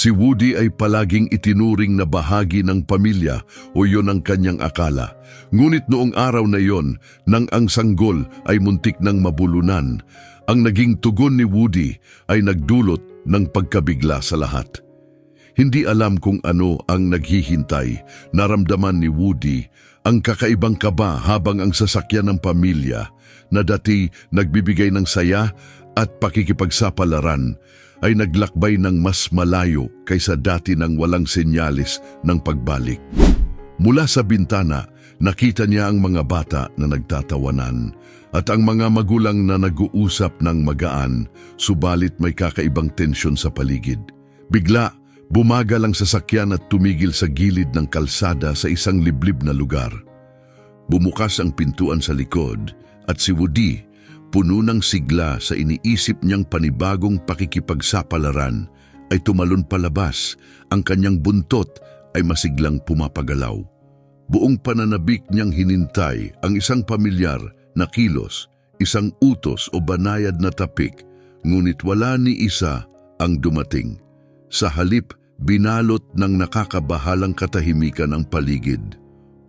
Si Woody ay palaging itinuring na bahagi ng pamilya o yon ang kanyang akala. Ngunit noong araw na yon, nang ang sanggol ay muntik ng mabulunan, ang naging tugon ni Woody ay nagdulot ng pagkabigla sa lahat. Hindi alam kung ano ang naghihintay, naramdaman ni Woody ang kakaibang kaba habang ang sasakyan ng pamilya na dati nagbibigay ng saya at pakikipagsapalaran ay naglakbay ng mas malayo kaysa dati ng walang senyalis ng pagbalik. Mula sa bintana, nakita niya ang mga bata na nagtatawanan at ang mga magulang na nag-uusap ng magaan, subalit may kakaibang tensyon sa paligid. Bigla, bumagal ang sasakyan at tumigil sa gilid ng kalsada sa isang liblib na lugar. Bumukas ang pintuan sa likod at si Woody, puno ng sigla sa iniisip niyang panibagong pakikipagsapalaran, ay tumalon palabas. Ang kanyang buntot ay masiglang pumapagalaw. Buong pananabik niyang hinintay ang isang pamilyar na kilos, isang utos o banayad na tapik, ngunit wala ni isa ang dumating. Sa halip, binalot ng nakakabahalang katahimikan ang paligid.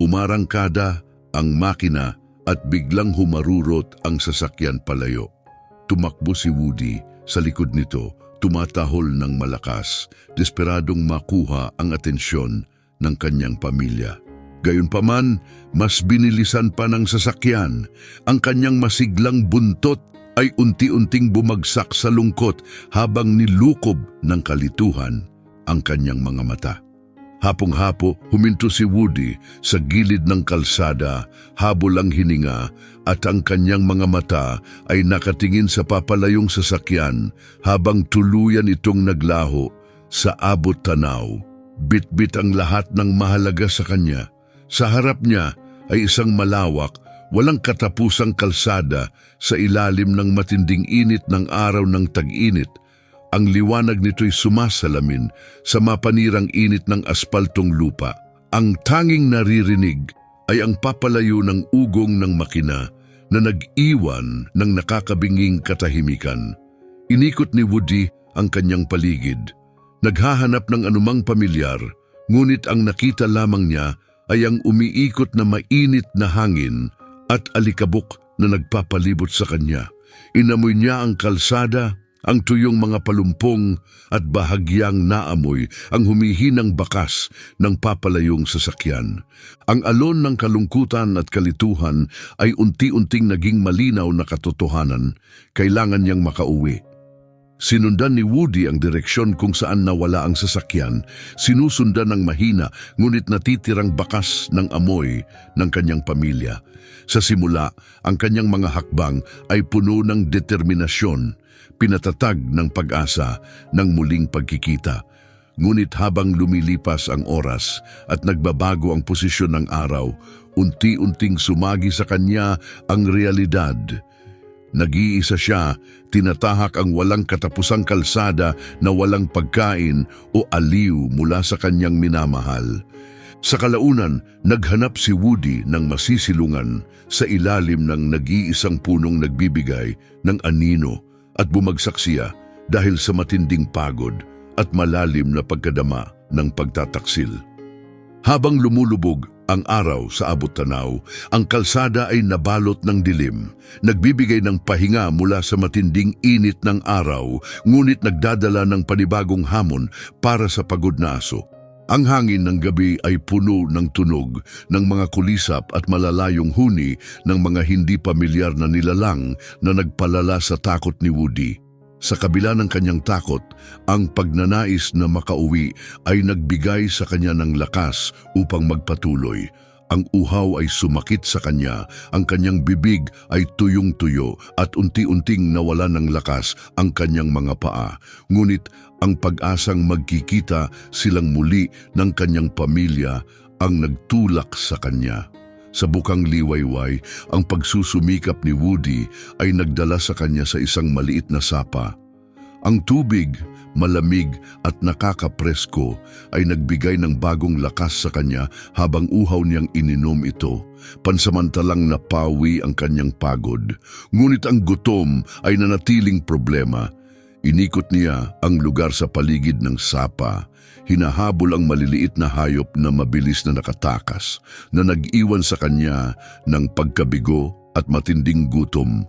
Umarangkada ang makina at biglang humarurot ang sasakyan palayo. Tumakbo si Woody sa likod nito, tumatahol ng malakas, desperadong makuha ang atensyon ng kanyang pamilya. Gayunpaman, mas binilisan pa ng sasakyan. Ang kanyang masiglang buntot ay unti-unting bumagsak sa lungkot habang nilukob ng kalituhan ang kanyang mga mata. Hapong-hapo, huminto si Woody sa gilid ng kalsada, habol ang hininga at ang kanyang mga mata ay nakatingin sa papalayong sasakyan habang tuluyan itong naglaho sa abot tanaw. Bit-bit ang lahat ng mahalaga sa kanya. Sa harap niya ay isang malawak, walang katapusang kalsada sa ilalim ng matinding init ng araw ng tag-init ang liwanag nito'y sumasalamin sa mapanirang init ng aspaltong lupa. Ang tanging naririnig ay ang papalayo ng ugong ng makina na nag-iwan ng nakakabinging katahimikan. Inikot ni Woody ang kanyang paligid. Naghahanap ng anumang pamilyar, ngunit ang nakita lamang niya ay ang umiikot na mainit na hangin at alikabok na nagpapalibot sa kanya. Inamoy niya ang kalsada ang tuyong mga palumpong at bahagyang naamoy ang humihinang bakas ng papalayong sasakyan. Ang alon ng kalungkutan at kalituhan ay unti-unting naging malinaw na katotohanan, kailangan niyang makauwi. Sinundan ni Woody ang direksyon kung saan nawala ang sasakyan, sinusundan ng mahina ngunit natitirang bakas ng amoy ng kanyang pamilya. Sa simula, ang kanyang mga hakbang ay puno ng determinasyon, pinatatag ng pag-asa ng muling pagkikita. Ngunit habang lumilipas ang oras at nagbabago ang posisyon ng araw, unti-unting sumagi sa kanya ang realidad – Nag-iisa siya, tinatahak ang walang katapusang kalsada na walang pagkain o aliw mula sa kanyang minamahal. Sa kalaunan, naghanap si Woody ng masisilungan sa ilalim ng nag-iisang punong nagbibigay ng anino at bumagsak siya dahil sa matinding pagod at malalim na pagkadama ng pagtataksil. Habang lumulubog ang araw sa abot tanaw, ang kalsada ay nabalot ng dilim, nagbibigay ng pahinga mula sa matinding init ng araw, ngunit nagdadala ng panibagong hamon para sa pagod na aso. Ang hangin ng gabi ay puno ng tunog ng mga kulisap at malalayong huni ng mga hindi pamilyar na nilalang na nagpalala sa takot ni Woody. Sa kabila ng kanyang takot, ang pagnanais na makauwi ay nagbigay sa kanya ng lakas upang magpatuloy. Ang uhaw ay sumakit sa kanya, ang kanyang bibig ay tuyong-tuyo at unti-unting nawala ng lakas ang kanyang mga paa. Ngunit ang pag-asang magkikita silang muli ng kanyang pamilya ang nagtulak sa kanya. Sa bukang liwayway, ang pagsusumikap ni Woody ay nagdala sa kanya sa isang maliit na sapa. Ang tubig, malamig at nakakapresko ay nagbigay ng bagong lakas sa kanya habang uhaw niyang ininom ito. Pansamantalang napawi ang kanyang pagod. Ngunit ang gutom ay nanatiling problema. Inikot niya ang lugar sa paligid ng sapa. Hinahabol ang maliliit na hayop na mabilis na nakatakas na nag-iwan sa kanya ng pagkabigo at matinding gutom.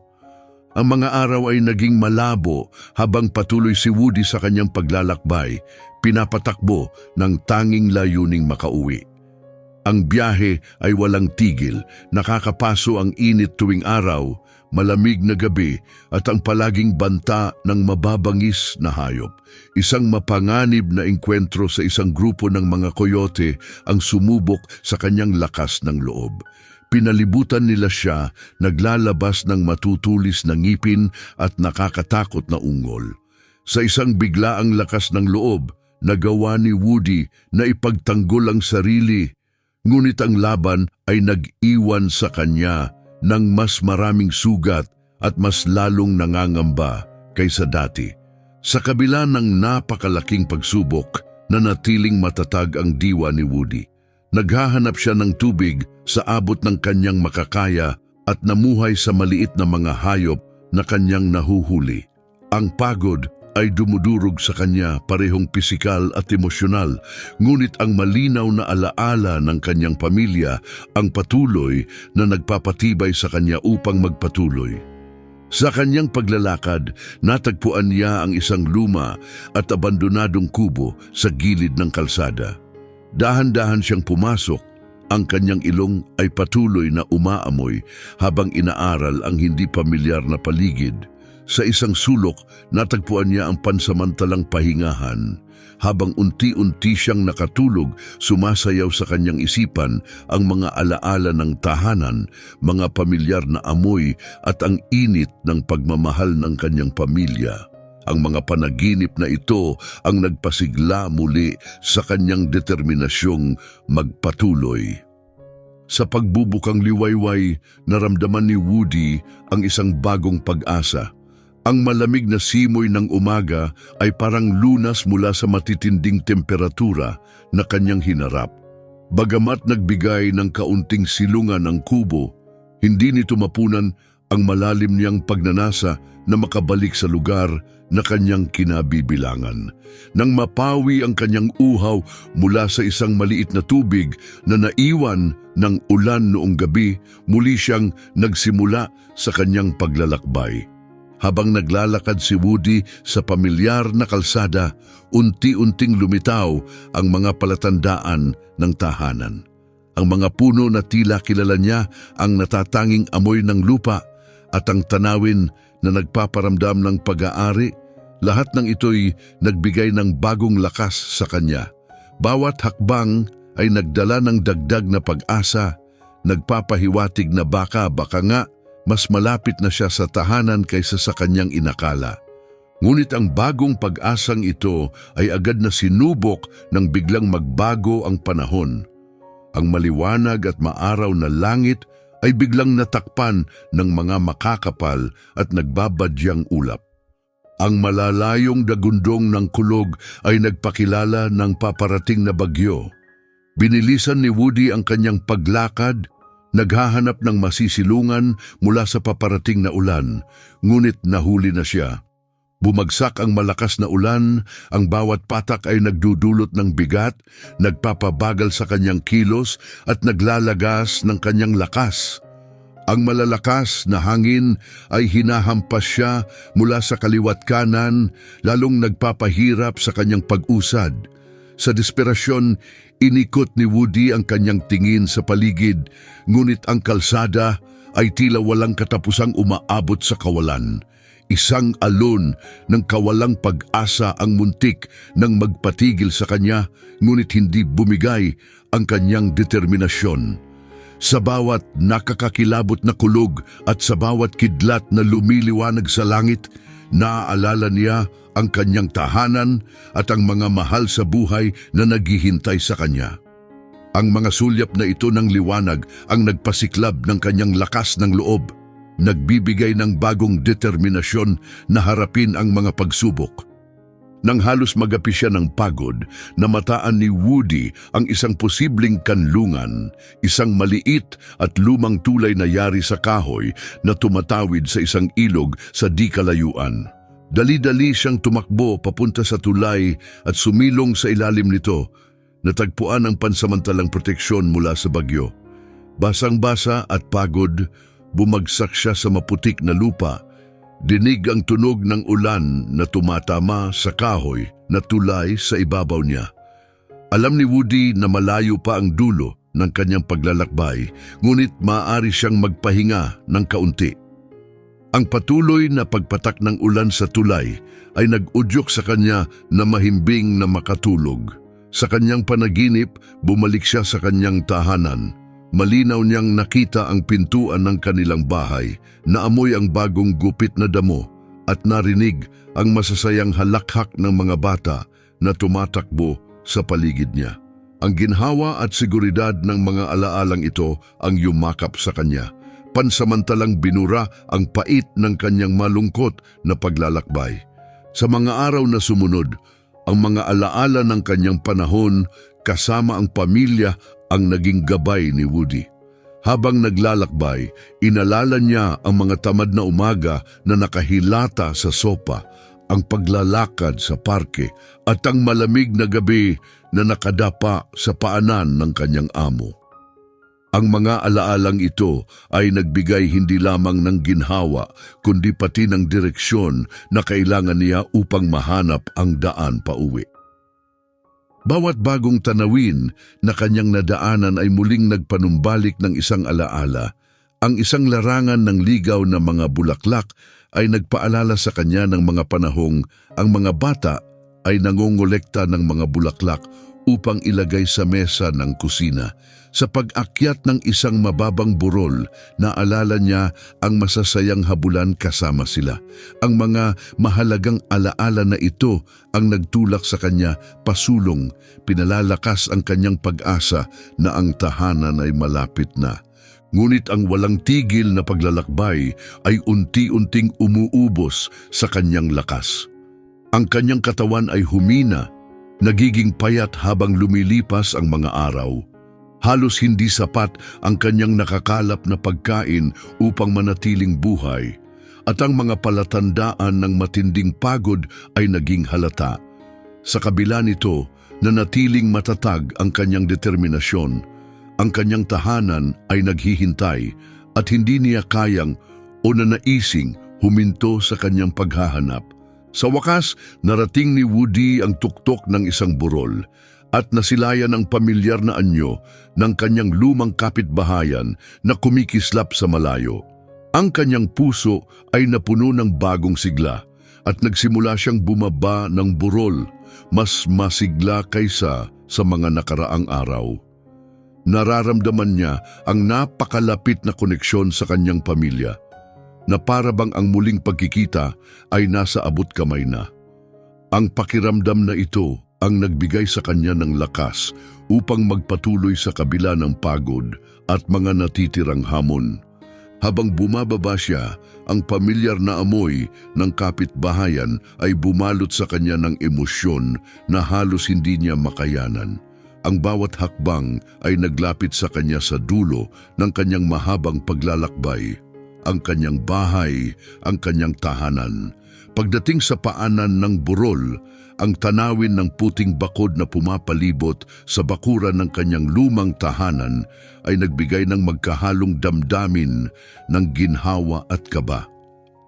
Ang mga araw ay naging malabo habang patuloy si Woody sa kanyang paglalakbay, pinapatakbo ng tanging layuning makauwi. Ang biyahe ay walang tigil, nakakapaso ang init tuwing araw, malamig na gabi at ang palaging banta ng mababangis na hayop. Isang mapanganib na engkwentro sa isang grupo ng mga koyote ang sumubok sa kanyang lakas ng loob. Pinalibutan nila siya, naglalabas ng matutulis na ngipin at nakakatakot na ungol. Sa isang biglaang lakas ng loob, nagawa ni Woody na ipagtanggol ang sarili Ngunit ang laban ay nag-iwan sa kanya ng mas maraming sugat at mas lalong nangangamba kaysa dati. Sa kabila ng napakalaking pagsubok, nanatiling matatag ang diwa ni Woody. Naghahanap siya ng tubig sa abot ng kanyang makakaya at namuhay sa maliit na mga hayop na kanyang nahuhuli. Ang pagod ay dumudurog sa kanya parehong pisikal at emosyonal, ngunit ang malinaw na alaala ng kanyang pamilya ang patuloy na nagpapatibay sa kanya upang magpatuloy. Sa kanyang paglalakad, natagpuan niya ang isang luma at abandonadong kubo sa gilid ng kalsada. Dahan-dahan siyang pumasok, ang kanyang ilong ay patuloy na umaamoy habang inaaral ang hindi pamilyar na paligid. Sa isang sulok, natagpuan niya ang pansamantalang pahingahan. Habang unti-unti siyang nakatulog, sumasayaw sa kanyang isipan ang mga alaala ng tahanan, mga pamilyar na amoy at ang init ng pagmamahal ng kanyang pamilya. Ang mga panaginip na ito ang nagpasigla muli sa kanyang determinasyong magpatuloy. Sa pagbubukang liwayway, naramdaman ni Woody ang isang bagong pag-asa. Ang malamig na simoy ng umaga ay parang lunas mula sa matitinding temperatura na kanyang hinarap. Bagamat nagbigay ng kaunting silungan ng kubo, hindi nito mapunan ang malalim niyang pagnanasa na makabalik sa lugar na kanyang kinabibilangan. Nang mapawi ang kanyang uhaw mula sa isang maliit na tubig na naiwan ng ulan noong gabi, muli siyang nagsimula sa kanyang paglalakbay. Habang naglalakad si Woody sa pamilyar na kalsada, unti-unting lumitaw ang mga palatandaan ng tahanan. Ang mga puno na tila kilala niya ang natatanging amoy ng lupa at ang tanawin na nagpaparamdam ng pag-aari, lahat ng ito'y nagbigay ng bagong lakas sa kanya. Bawat hakbang ay nagdala ng dagdag na pag-asa, nagpapahiwatig na baka baka nga mas malapit na siya sa tahanan kaysa sa kanyang inakala. Ngunit ang bagong pag-asang ito ay agad na sinubok ng biglang magbago ang panahon. Ang maliwanag at maaraw na langit ay biglang natakpan ng mga makakapal at nagbabadyang ulap. Ang malalayong dagundong ng kulog ay nagpakilala ng paparating na bagyo. Binilisan ni Woody ang kanyang paglakad Naghahanap ng masisilungan mula sa paparating na ulan, ngunit nahuli na siya. Bumagsak ang malakas na ulan, ang bawat patak ay nagdudulot ng bigat, nagpapabagal sa kanyang kilos at naglalagas ng kanyang lakas. Ang malalakas na hangin ay hinahampas siya mula sa kaliwat kanan, lalong nagpapahirap sa kanyang pag-usad. Sa desperasyon, inikot ni Woody ang kanyang tingin sa paligid, ngunit ang kalsada ay tila walang katapusang umaabot sa kawalan. Isang alon ng kawalang pag-asa ang muntik nang magpatigil sa kanya, ngunit hindi bumigay ang kanyang determinasyon. Sa bawat nakakakilabot na kulog at sa bawat kidlat na lumiliwanag sa langit, naaalala niya ang kanyang tahanan at ang mga mahal sa buhay na naghihintay sa kanya. Ang mga sulyap na ito ng liwanag ang nagpasiklab ng kanyang lakas ng loob, nagbibigay ng bagong determinasyon na harapin ang mga pagsubok. Nang halos magapi siya ng pagod, namataan ni Woody ang isang posibleng kanlungan, isang maliit at lumang tulay na yari sa kahoy na tumatawid sa isang ilog sa di kalayuan. Dali-dali siyang tumakbo papunta sa tulay at sumilong sa ilalim nito. Natagpuan ang pansamantalang proteksyon mula sa bagyo. Basang-basa at pagod, bumagsak siya sa maputik na lupa. Dinig ang tunog ng ulan na tumatama sa kahoy na tulay sa ibabaw niya. Alam ni Woody na malayo pa ang dulo ng kanyang paglalakbay, ngunit maaari siyang magpahinga ng kaunti. Ang patuloy na pagpatak ng ulan sa tulay ay nag-udyok sa kanya na mahimbing na makatulog. Sa kanyang panaginip, bumalik siya sa kanyang tahanan. Malinaw niyang nakita ang pintuan ng kanilang bahay, naamoy ang bagong gupit na damo at narinig ang masasayang halakhak ng mga bata na tumatakbo sa paligid niya. Ang ginhawa at seguridad ng mga alaalang ito ang yumakap sa kanya. Pansamantalang binura ang pait ng kanyang malungkot na paglalakbay. Sa mga araw na sumunod, ang mga alaala ng kanyang panahon kasama ang pamilya ang naging gabay ni Woody. Habang naglalakbay, inalala niya ang mga tamad na umaga na nakahilata sa sopa, ang paglalakad sa parke at ang malamig na gabi na nakadapa sa paanan ng kanyang amo. Ang mga alaalang ito ay nagbigay hindi lamang ng ginhawa kundi pati ng direksyon na kailangan niya upang mahanap ang daan pauwi. Bawat bagong tanawin na kanyang nadaanan ay muling nagpanumbalik ng isang alaala. Ang isang larangan ng ligaw na mga bulaklak ay nagpaalala sa kanya ng mga panahong ang mga bata ay nangongolekta ng mga bulaklak upang ilagay sa mesa ng kusina. Sa pag-akyat ng isang mababang burol, naalala niya ang masasayang habulan kasama sila. Ang mga mahalagang alaala na ito ang nagtulak sa kanya pasulong, pinalalakas ang kanyang pag-asa na ang tahanan ay malapit na. Ngunit ang walang tigil na paglalakbay ay unti-unting umuubos sa kanyang lakas. Ang kanyang katawan ay humina, nagiging payat habang lumilipas ang mga araw. Halos hindi sapat ang kanyang nakakalap na pagkain upang manatiling buhay at ang mga palatandaan ng matinding pagod ay naging halata. Sa kabila nito, nanatiling matatag ang kanyang determinasyon. Ang kanyang tahanan ay naghihintay at hindi niya kayang o nanaising huminto sa kanyang paghahanap. Sa wakas, narating ni Woody ang tuktok ng isang burol at nasilayan ang pamilyar na anyo ng kanyang lumang kapitbahayan na kumikislap sa malayo. Ang kanyang puso ay napuno ng bagong sigla at nagsimula siyang bumaba ng burol, mas masigla kaysa sa mga nakaraang araw. Nararamdaman niya ang napakalapit na koneksyon sa kanyang pamilya, na para bang ang muling pagkikita ay nasa abot kamay na. Ang pakiramdam na ito ang nagbigay sa kanya ng lakas upang magpatuloy sa kabila ng pagod at mga natitirang hamon. Habang bumababa siya, ang pamilyar na amoy ng kapitbahayan ay bumalot sa kanya ng emosyon na halos hindi niya makayanan. Ang bawat hakbang ay naglapit sa kanya sa dulo ng kanyang mahabang paglalakbay. Ang kanyang bahay, ang kanyang tahanan. Pagdating sa paanan ng burol, ang tanawin ng puting bakod na pumapalibot sa bakuran ng kanyang lumang tahanan ay nagbigay ng magkahalong damdamin ng ginhawa at kaba.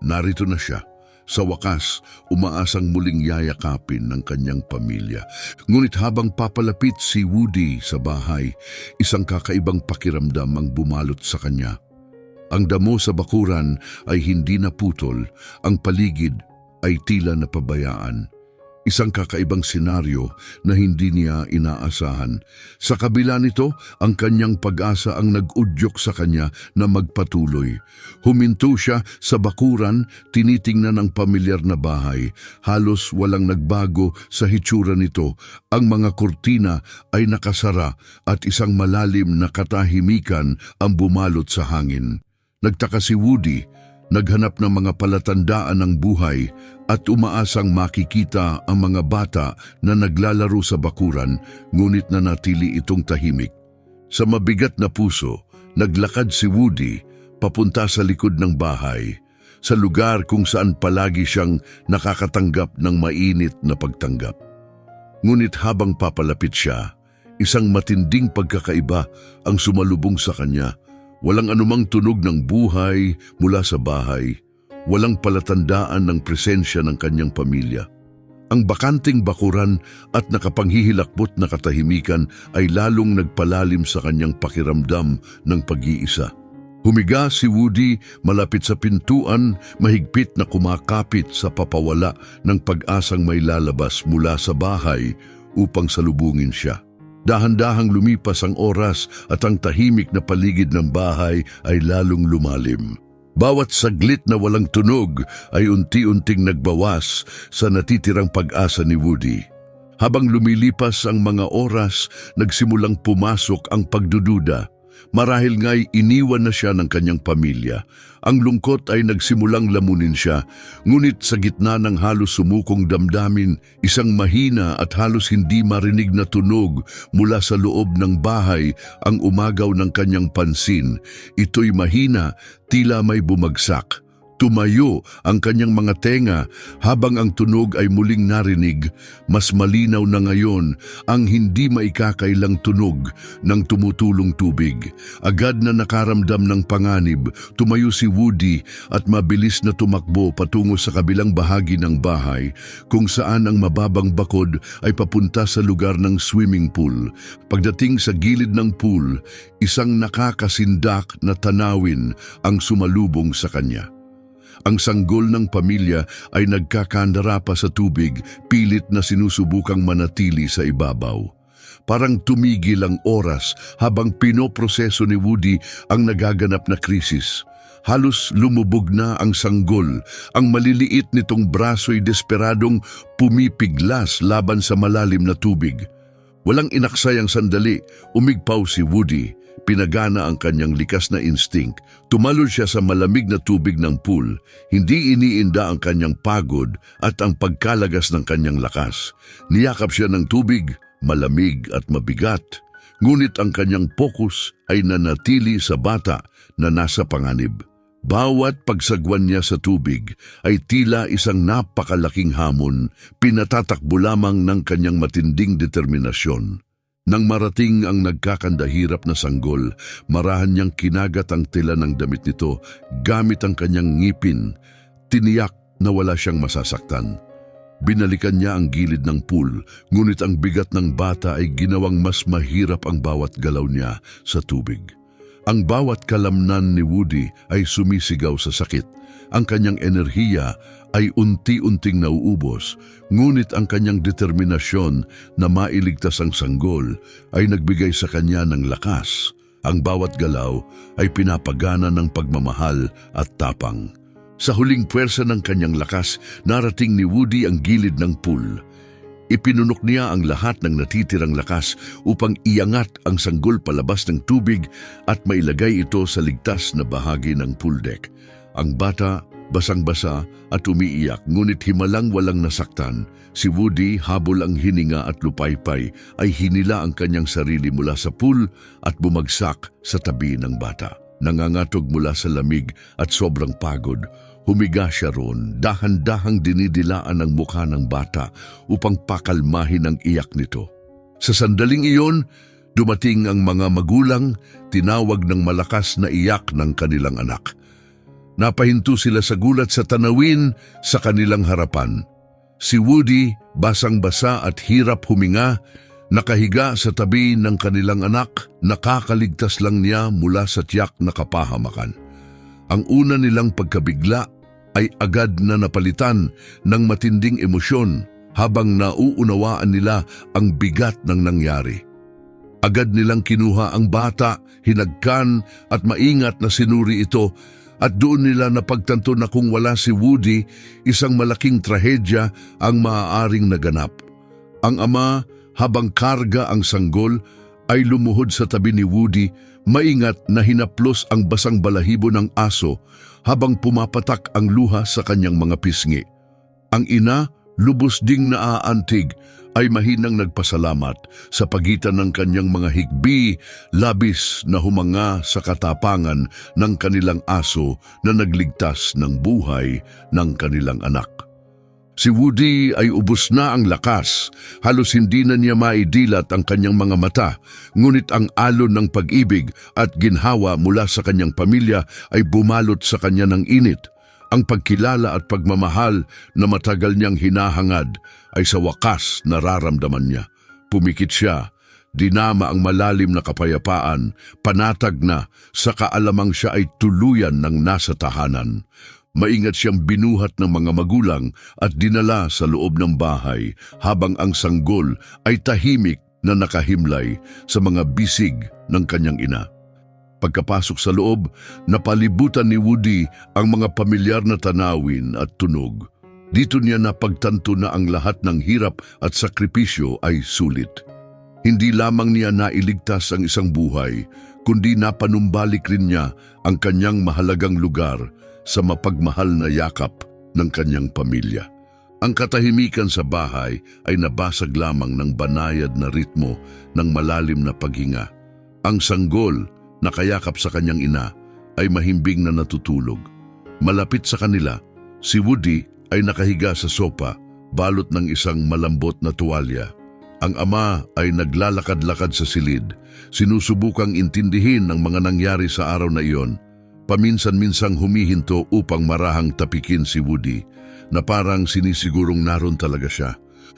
Narito na siya. Sa wakas, umaasang muling yayakapin ng kanyang pamilya. Ngunit habang papalapit si Woody sa bahay, isang kakaibang pakiramdam ang bumalot sa kanya. Ang damo sa bakuran ay hindi naputol, ang paligid ay tila napabayaan. Isang kakaibang senaryo na hindi niya inaasahan. Sa kabila nito, ang kanyang pag-asa ang nag-udyok sa kanya na magpatuloy. Huminto siya sa bakuran, tinitingnan ang pamilyar na bahay. Halos walang nagbago sa hitsura nito. Ang mga kurtina ay nakasara at isang malalim na katahimikan ang bumalot sa hangin. Nagtaka si Woody naghanap ng mga palatandaan ng buhay at umaasang makikita ang mga bata na naglalaro sa bakuran ngunit nanatili itong tahimik. Sa mabigat na puso, naglakad si Woody papunta sa likod ng bahay. sa lugar kung saan palagi siyang nakakatanggap ng mainit na pagtanggap. Ngunit habang papalapit siya, isang matinding pagkakaiba ang sumalubong sa kanya. Walang anumang tunog ng buhay mula sa bahay. Walang palatandaan ng presensya ng kanyang pamilya. Ang bakanting bakuran at nakapanghihilakbot na katahimikan ay lalong nagpalalim sa kanyang pakiramdam ng pag-iisa. Humiga si Woody malapit sa pintuan, mahigpit na kumakapit sa papawala ng pag-asang may lalabas mula sa bahay upang salubungin siya. Dahan-dahang lumipas ang oras at ang tahimik na paligid ng bahay ay lalong lumalim. Bawat saglit na walang tunog ay unti-unting nagbawas sa natitirang pag-asa ni Woody. Habang lumilipas ang mga oras, nagsimulang pumasok ang pagdududa. Marahil nga'y iniwan na siya ng kanyang pamilya. Ang lungkot ay nagsimulang lamunin siya, ngunit sa gitna ng halos sumukong damdamin, isang mahina at halos hindi marinig na tunog mula sa loob ng bahay ang umagaw ng kanyang pansin. Ito'y mahina, tila may bumagsak. Tumayo ang kanyang mga tenga habang ang tunog ay muling narinig. Mas malinaw na ngayon ang hindi maikakailang tunog ng tumutulong tubig. Agad na nakaramdam ng panganib, tumayo si Woody at mabilis na tumakbo patungo sa kabilang bahagi ng bahay kung saan ang mababang bakod ay papunta sa lugar ng swimming pool. Pagdating sa gilid ng pool, isang nakakasindak na tanawin ang sumalubong sa kanya. Ang sanggol ng pamilya ay nagkakandara pa sa tubig, pilit na sinusubukang manatili sa ibabaw. Parang tumigil ang oras habang pinoproseso ni Woody ang nagaganap na krisis. Halos lumubog na ang sanggol. Ang maliliit nitong braso'y desperadong pumipiglas laban sa malalim na tubig. Walang inaksayang sandali, umigpaw si Woody. Pinagana ang kanyang likas na instinct. Tumalon siya sa malamig na tubig ng pool. Hindi iniinda ang kanyang pagod at ang pagkalagas ng kanyang lakas. Niyakap siya ng tubig, malamig at mabigat. Ngunit ang kanyang pokus ay nanatili sa bata na nasa panganib. Bawat pagsagwan niya sa tubig ay tila isang napakalaking hamon, pinatatakbo lamang ng kanyang matinding determinasyon. Nang marating ang nagkakandahirap na sanggol, marahan niyang kinagat ang tila ng damit nito gamit ang kanyang ngipin. Tiniyak na wala siyang masasaktan. Binalikan niya ang gilid ng pool, ngunit ang bigat ng bata ay ginawang mas mahirap ang bawat galaw niya sa tubig. Ang bawat kalamnan ni Woody ay sumisigaw sa sakit. Ang kanyang enerhiya ay unti-unting nauubos, ngunit ang kanyang determinasyon na mailigtas ang sanggol ay nagbigay sa kanya ng lakas. Ang bawat galaw ay pinapagana ng pagmamahal at tapang. Sa huling puwersa ng kanyang lakas, narating ni Woody ang gilid ng pool. Ipinunok niya ang lahat ng natitirang lakas upang iangat ang sanggol palabas ng tubig at mailagay ito sa ligtas na bahagi ng pool deck. Ang bata, basang-basa at umiiyak ngunit himalang walang nasaktan. Si Woody, habol ang hininga at lupaypay, ay hinila ang kanyang sarili mula sa pool at bumagsak sa tabi ng bata. Nangangatog mula sa lamig at sobrang pagod, Humiga siya roon, dahan-dahang dinidilaan ang mukha ng bata upang pakalmahin ang iyak nito. Sa sandaling iyon, dumating ang mga magulang, tinawag ng malakas na iyak ng kanilang anak. Napahinto sila sa gulat sa tanawin sa kanilang harapan. Si Woody, basang-basa at hirap huminga, nakahiga sa tabi ng kanilang anak, nakakaligtas lang niya mula sa tiyak na kapahamakan. Ang una nilang pagkabigla ay agad na napalitan ng matinding emosyon habang nauunawaan nila ang bigat ng nangyari. Agad nilang kinuha ang bata, hinagkan at maingat na sinuri ito at doon nila napagtanto na kung wala si Woody, isang malaking trahedya ang maaaring naganap. Ang ama, habang karga ang sanggol, ay lumuhod sa tabi ni Woody, maingat na hinaplos ang basang balahibo ng aso habang pumapatak ang luha sa kanyang mga pisngi. Ang ina, lubos ding naaantig, ay mahinang nagpasalamat sa pagitan ng kanyang mga higbi, labis na humanga sa katapangan ng kanilang aso na nagligtas ng buhay ng kanilang anak. Si Woody ay ubos na ang lakas, halos hindi na niya maidilat ang kanyang mga mata, ngunit ang alon ng pag-ibig at ginhawa mula sa kanyang pamilya ay bumalot sa kanya ng init. Ang pagkilala at pagmamahal na matagal niyang hinahangad ay sa wakas nararamdaman niya. Pumikit siya, dinama ang malalim na kapayapaan, panatag na sa kaalamang siya ay tuluyan ng nasa tahanan. Maingat siyang binuhat ng mga magulang at dinala sa loob ng bahay habang ang sanggol ay tahimik na nakahimlay sa mga bisig ng kanyang ina. Pagkapasok sa loob, napalibutan ni Woody ang mga pamilyar na tanawin at tunog. Dito niya napagtanto na ang lahat ng hirap at sakripisyo ay sulit. Hindi lamang niya nailigtas ang isang buhay, kundi napanumbalik rin niya ang kanyang mahalagang lugar sa mapagmahal na yakap ng kanyang pamilya. Ang katahimikan sa bahay ay nabasag lamang ng banayad na ritmo ng malalim na paghinga. Ang sanggol na kayakap sa kanyang ina ay mahimbing na natutulog. Malapit sa kanila, si Woody ay nakahiga sa sopa, balot ng isang malambot na tuwalya. Ang ama ay naglalakad-lakad sa silid, sinusubukang intindihin ang mga nangyari sa araw na iyon. Paminsan-minsang humihinto upang marahang tapikin si Woody na parang sinisigurong naroon talaga siya.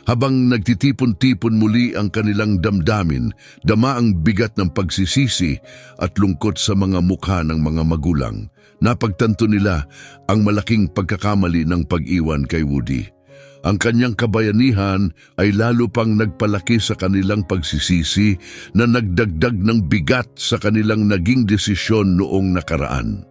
Habang nagtitipon-tipon muli ang kanilang damdamin, dama ang bigat ng pagsisisi at lungkot sa mga mukha ng mga magulang. Napagtanto nila ang malaking pagkakamali ng pag-iwan kay Woody. Ang kanyang kabayanihan ay lalo pang nagpalaki sa kanilang pagsisisi na nagdagdag ng bigat sa kanilang naging desisyon noong nakaraan.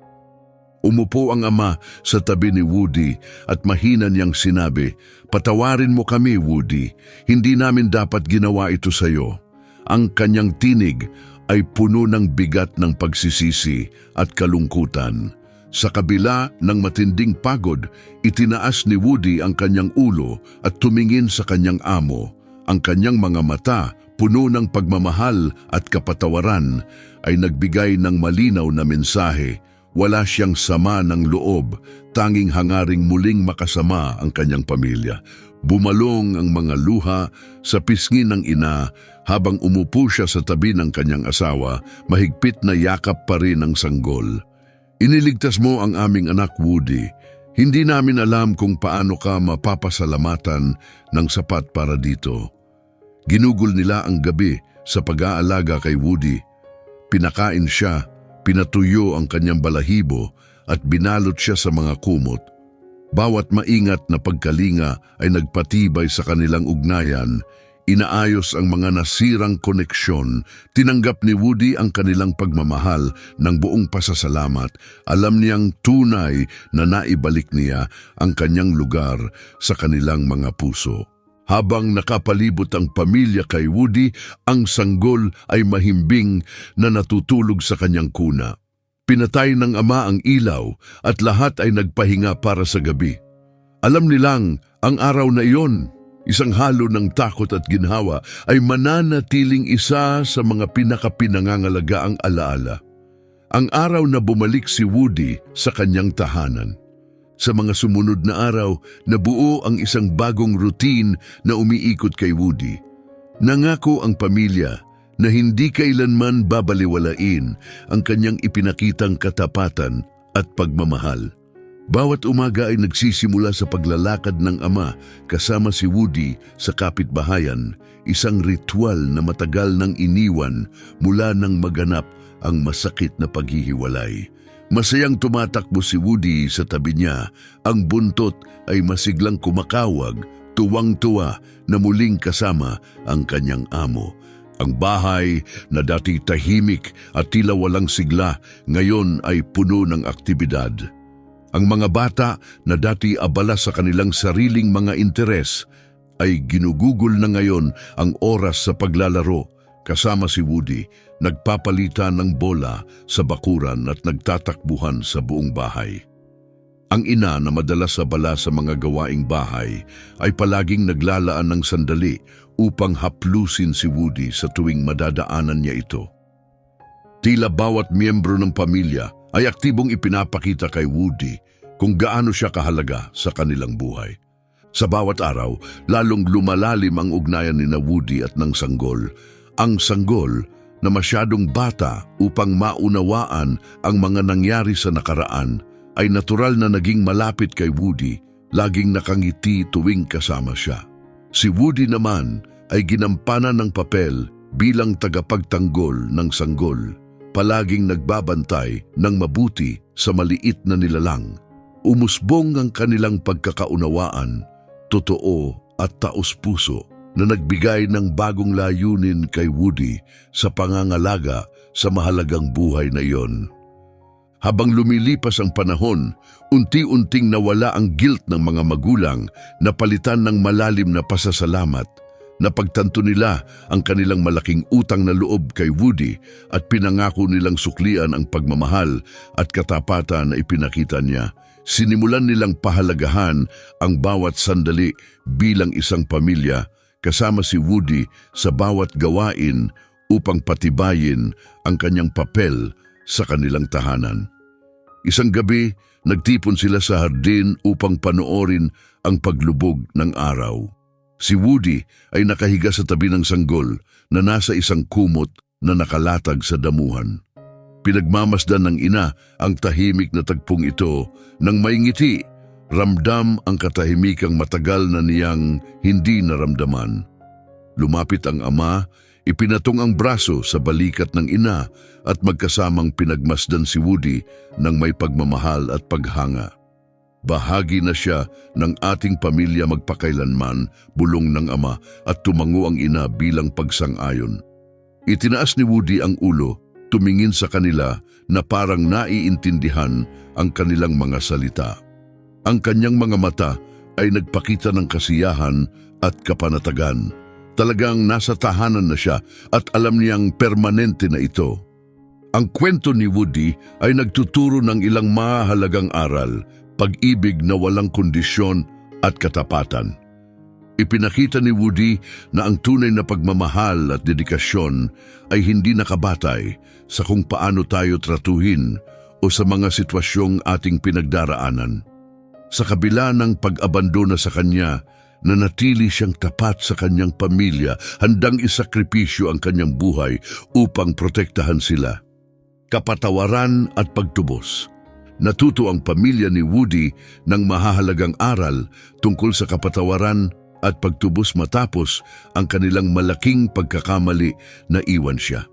Umupo ang ama sa tabi ni Woody at mahina niyang sinabi, Patawarin mo kami, Woody. Hindi namin dapat ginawa ito sa iyo. Ang kanyang tinig ay puno ng bigat ng pagsisisi at kalungkutan. Sa kabila ng matinding pagod, itinaas ni Woody ang kanyang ulo at tumingin sa kanyang amo. Ang kanyang mga mata, puno ng pagmamahal at kapatawaran, ay nagbigay ng malinaw na mensahe. Wala siyang sama ng loob, tanging hangaring muling makasama ang kanyang pamilya. Bumalong ang mga luha sa pisngi ng ina habang umupo siya sa tabi ng kanyang asawa, mahigpit na yakap pa rin ang sanggol. Iniligtas mo ang aming anak Woody. Hindi namin alam kung paano ka mapapasalamatan ng sapat para dito. Ginugol nila ang gabi sa pag-aalaga kay Woody. Pinakain siya, pinatuyo ang kanyang balahibo at binalot siya sa mga kumot. Bawat maingat na pagkalinga ay nagpatibay sa kanilang ugnayan, inaayos ang mga nasirang koneksyon, tinanggap ni Woody ang kanilang pagmamahal ng buong pasasalamat. Alam niyang tunay na naibalik niya ang kanyang lugar sa kanilang mga puso. Habang nakapalibot ang pamilya kay Woody, ang sanggol ay mahimbing na natutulog sa kanyang kuna. Pinatay ng ama ang ilaw at lahat ay nagpahinga para sa gabi. Alam nilang ang araw na iyon, isang halo ng takot at ginhawa, ay mananatiling isa sa mga pinakapinangangalagaang alaala. Ang araw na bumalik si Woody sa kanyang tahanan. Sa mga sumunod na araw, nabuo ang isang bagong routine na umiikot kay Woody. Nangako ang pamilya na hindi kailanman babaliwalain ang kanyang ipinakitang katapatan at pagmamahal. Bawat umaga ay nagsisimula sa paglalakad ng ama kasama si Woody sa kapitbahayan, isang ritual na matagal nang iniwan mula nang maganap ang masakit na paghihiwalay. Masayang tumatakbo si Woody sa tabi niya, ang buntot ay masiglang kumakawag, tuwang-tuwa na muling kasama ang kanyang amo. Ang bahay na dati tahimik at tila walang sigla, ngayon ay puno ng aktibidad. Ang mga bata na dati abala sa kanilang sariling mga interes ay ginugugol na ngayon ang oras sa paglalaro kasama si Woody, nagpapalitan ng bola sa bakuran at nagtatakbuhan sa buong bahay. Ang ina na madalas sabala sa mga gawaing bahay ay palaging naglalaan ng sandali upang haplusin si Woody sa tuwing madadaanan niya ito. Tila bawat miyembro ng pamilya ay aktibong ipinapakita kay Woody kung gaano siya kahalaga sa kanilang buhay. Sa bawat araw, lalong lumalalim ang ugnayan ni na Woody at ng sanggol. Ang sanggol na masyadong bata upang maunawaan ang mga nangyari sa nakaraan ay natural na naging malapit kay Woody, laging nakangiti tuwing kasama siya. Si Woody naman ay ginampanan ng papel bilang tagapagtanggol ng sanggol, palaging nagbabantay ng mabuti sa maliit na nilalang. Umusbong ang kanilang pagkakaunawaan, totoo at taos-puso na nagbigay ng bagong layunin kay Woody sa pangangalaga sa mahalagang buhay na iyon. Habang lumilipas ang panahon, unti-unting nawala ang guilt ng mga magulang na palitan ng malalim na pasasalamat. Napagtanto nila ang kanilang malaking utang na loob kay Woody at pinangako nilang suklian ang pagmamahal at katapatan na ipinakita niya. Sinimulan nilang pahalagahan ang bawat sandali bilang isang pamilya kasama si Woody sa bawat gawain upang patibayin ang kanyang papel sa kanilang tahanan. Isang gabi, nagtipon sila sa hardin upang panoorin ang paglubog ng araw. Si Woody ay nakahiga sa tabi ng sanggol na nasa isang kumot na nakalatag sa damuhan. Pinagmamasdan ng ina ang tahimik na tagpong ito nang may ngiti, ramdam ang katahimikang matagal na niyang hindi naramdaman. Lumapit ang ama, ipinatong ang braso sa balikat ng ina at magkasamang pinagmasdan si Woody ng may pagmamahal at paghanga. Bahagi na siya ng ating pamilya magpakailanman, bulong ng ama at tumango ang ina bilang pagsang-ayon. Itinaas ni Woody ang ulo, tumingin sa kanila na parang naiintindihan ang kanilang mga salita. Ang kanyang mga mata ay nagpakita ng kasiyahan at kapanatagan. Talagang nasa tahanan na siya at alam niyang permanente na ito. Ang kwento ni Woody ay nagtuturo ng ilang mahalagang aral, pag-ibig na walang kondisyon at katapatan. Ipinakita ni Woody na ang tunay na pagmamahal at dedikasyon ay hindi nakabatay sa kung paano tayo tratuhin o sa mga sitwasyong ating pinagdaraanan. Sa kabila ng pag-abandona sa kanya, nanatili siyang tapat sa kanyang pamilya, handang isakripisyo ang kanyang buhay upang protektahan sila. Kapatawaran at pagtubos. Natuto ang pamilya ni Woody ng mahahalagang aral tungkol sa kapatawaran at pagtubos matapos ang kanilang malaking pagkakamali na iwan siya.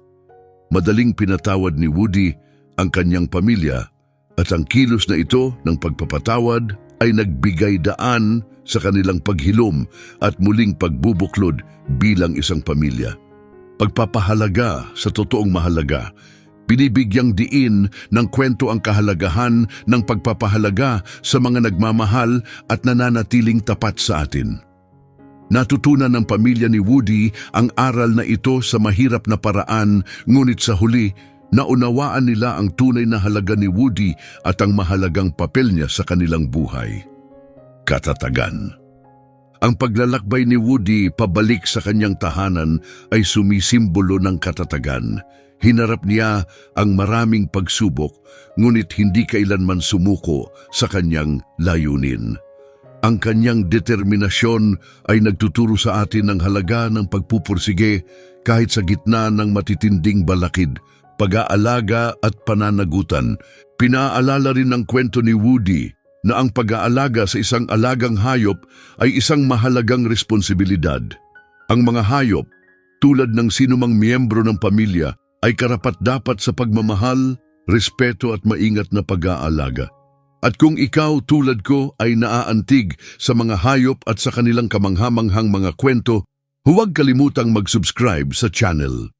Madaling pinatawad ni Woody ang kanyang pamilya at ang kilos na ito ng pagpapatawad ay nagbigay daan sa kanilang paghilom at muling pagbubuklod bilang isang pamilya. Pagpapahalaga sa totoong mahalaga, binibigyang diin ng kwento ang kahalagahan ng pagpapahalaga sa mga nagmamahal at nananatiling tapat sa atin. Natutunan ng pamilya ni Woody ang aral na ito sa mahirap na paraan, ngunit sa huli, naunawaan nila ang tunay na halaga ni Woody at ang mahalagang papel niya sa kanilang buhay. Katatagan Ang paglalakbay ni Woody pabalik sa kanyang tahanan ay sumisimbolo ng katatagan. Hinarap niya ang maraming pagsubok, ngunit hindi kailanman sumuko sa kanyang layunin. Ang kanyang determinasyon ay nagtuturo sa atin ng halaga ng pagpupursige kahit sa gitna ng matitinding balakid, pag-aalaga at pananagutan. Pinaalala rin ng kwento ni Woody na ang pag-aalaga sa isang alagang hayop ay isang mahalagang responsibilidad. Ang mga hayop, tulad ng sinumang miyembro ng pamilya, ay karapat-dapat sa pagmamahal, respeto at maingat na pag-aalaga. At kung ikaw tulad ko ay naaantig sa mga hayop at sa kanilang kamanghamanghang mga kwento, huwag kalimutang mag-subscribe sa channel.